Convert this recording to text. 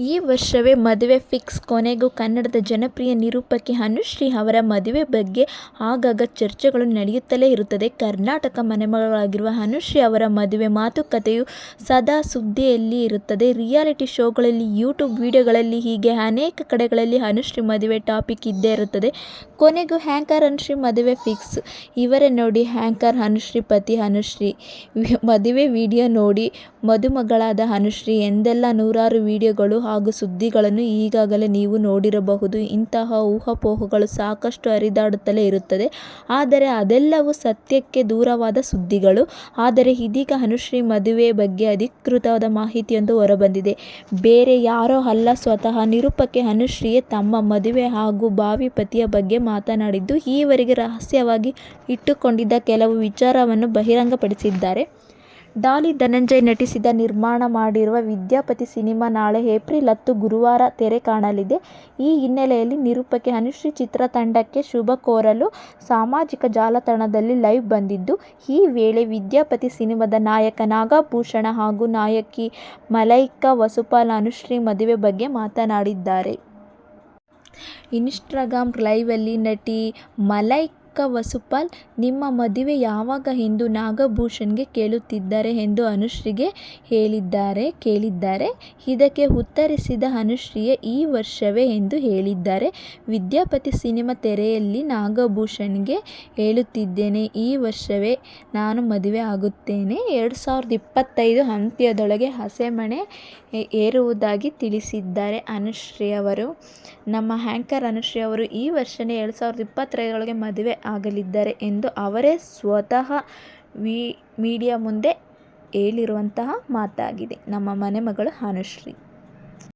ಈ ವರ್ಷವೇ ಮದುವೆ ಫಿಕ್ಸ್ ಕೊನೆಗೂ ಕನ್ನಡದ ಜನಪ್ರಿಯ ನಿರೂಪಕಿ ಅನುಶ್ರೀ ಅವರ ಮದುವೆ ಬಗ್ಗೆ ಆಗಾಗ ಚರ್ಚೆಗಳು ನಡೆಯುತ್ತಲೇ ಇರುತ್ತದೆ. ಕರ್ನಾಟಕ ಮನೆಮಗಳಾಗಿರುವ ಅನುಶ್ರೀ ಅವರ ಮದುವೆ ಮಾತುಕತೆಯು ಸದಾ ಸುದ್ದಿಯಲ್ಲಿ ಇರುತ್ತದೆ. ರಿಯಾಲಿಟಿ ಶೋಗಳಲ್ಲಿ, ಯೂಟ್ಯೂಬ್ ವಿಡಿಯೋಗಳಲ್ಲಿ ಹೀಗೆ ಅನೇಕ ಕಡೆಗಳಲ್ಲಿ ಅನುಶ್ರೀ ಮದುವೆ ಟಾಪಿಕ್ ಇದ್ದೇ ಇರುತ್ತದೆ. ಕೊನೆಗೂ ಹ್ಯಾಂಕರ್ ಅನುಶ್ರೀ ಮದುವೆ ಫಿಕ್ಸ್. ಇವರೇ ನೋಡಿ ಹ್ಯಾಂಕರ್ ಅನುಶ್ರೀ ಪತಿ ಅನುಶ್ರೀ ಮದುವೆ ವಿಡಿಯೋ ನೋಡಿ ಮದುಮಗಳಾದ ಅನುಶ್ರೀ ಎಂದೆಲ್ಲ ನೂರಾರು ವಿಡಿಯೋಗಳು ಹಾಗೂ ಸುದ್ದಿಗಳನ್ನು ಈಗಾಗಲೇ ನೀವು ನೋಡಿರಬಹುದು. ಇಂತಹ ಊಹಾಪೋಹಗಳು ಸಾಕಷ್ಟು ಹರಿದಾಡುತ್ತಲೇ ಇರುತ್ತದೆ. ಆದರೆ ಅದೆಲ್ಲವೂ ಸತ್ಯಕ್ಕೆ ದೂರವಾದ ಸುದ್ದಿಗಳು. ಆದರೆ ಇದೀಗ ಅನುಶ್ರೀ ಮದುವೆ ಬಗ್ಗೆ ಅಧಿಕೃತವಾದ ಮಾಹಿತಿಯೊಂದು ಹೊರಬಂದಿದೆ. ಬೇರೆ ಯಾರೋ ಅಲ್ಲ ಸ್ವತಃ ನಿರೂಪಕಿ ಅನುಶ್ರೀಯೇ ತಮ್ಮ ಮದುವೆ ಹಾಗೂ ಭಾವಿ ಪತಿಯ ಬಗ್ಗೆ ಮಾತನಾಡಿದ್ದು, ಈವರೆಗೆ ರಹಸ್ಯವಾಗಿ ಇಟ್ಟುಕೊಂಡಿದ್ದ ಕೆಲವು ವಿಚಾರವನ್ನು ಬಹಿರಂಗಪಡಿಸಿದ್ದಾರೆ. ಡಾಲಿ ಧನಂಜಯ್ ನಟಿಸಿದ ನಿರ್ಮಾಣ ಮಾಡಿರುವ ವಿದ್ಯಾಪತಿ ಸಿನಿಮಾ ನಾಳೆ ಏಪ್ರಿಲ್ ಹತ್ತು ಗುರುವಾರ ತೆರೆ ಕಾಣಲಿದೆ. ಈ ಹಿನ್ನೆಲೆಯಲ್ಲಿ ನಿರೂಪಕಿ ಅನುಶ್ರೀ ಚಿತ್ರತಂಡಕ್ಕೆ ಶುಭ ಕೋರಲು ಸಾಮಾಜಿಕ ಜಾಲತಾಣದಲ್ಲಿ ಲೈವ್ ಬಂದಿದ್ದು, ಈ ವೇಳೆ ವಿದ್ಯಾಪತಿ ಸಿನಿಮಾದ ನಾಯಕ ನಾಗಭೂಷಣ ಹಾಗೂ ನಾಯಕಿ ಮಲೈಕಾ ವಸುಪಾಲ ಅನುಶ್ರೀ ಮದುವೆ ಬಗ್ಗೆ ಮಾತನಾಡಿದ್ದಾರೆ. ಇನ್ಸ್ಟಾಗ್ರಾಮ್ ಲೈವಲ್ಲಿ ನಟಿ ಮಲೈಕಾ ವಸುಪಾಲ್, ನಿಮ್ಮ ಮದುವೆ ಯಾವಾಗ ಎಂದು ನಾಗಭೂಷಣ್ಗೆ ಕೇಳುತ್ತಿದ್ದಾರೆ ಎಂದು ಅನುಶ್ರೀಗೆ ಹೇಳಿದ್ದಾರೆ ಕೇಳಿದ್ದಾರೆ. ಇದಕ್ಕೆ ಉತ್ತರಿಸಿದ ಅನುಶ್ರೀಯೇ ಈ ವರ್ಷವೇ ಎಂದು ಹೇಳಿದ್ದಾರೆ. ವಿದ್ಯಾಪತಿ ಸಿನಿಮಾ ತೆರೆಯಲ್ಲಿ ನಾಗಭೂಷಣ್ಗೆ ಹೇಳುತ್ತಿದ್ದೇನೆ, ಈ ವರ್ಷವೇ ನಾನು ಮದುವೆ ಆಗುತ್ತೇನೆ. ಎರಡು ಸಾವಿರದ ಇಪ್ಪತ್ತೈದು ಅಂತ್ಯದೊಳಗೆ ಹಸೆಮಣೆ ಏರುವುದಾಗಿ ತಿಳಿಸಿದ್ದಾರೆ ಅನುಶ್ರೀ ಅವರು. ನಮ್ಮ ಹ್ಯಾಂಕರ್ ಅನುಶ್ರೀ ಅವರು ಈ ವರ್ಷವೇ ಎರಡು ಸಾವಿರದ ಇಪ್ಪತ್ತೈದರೊಳಗೆ ಮದುವೆ ಆಗಲಿದ್ದಾರೆ ಎಂದು ಅವರೇ ಸ್ವತಃ ಮೀಡಿಯಾ ಮುಂದೆ ಹೇಳಿರುವಂತಹ ಮಾತಾಗಿದೆ. ನಮ್ಮ ಮನೆ ಮಗಳು ಅನುಶ್ರೀ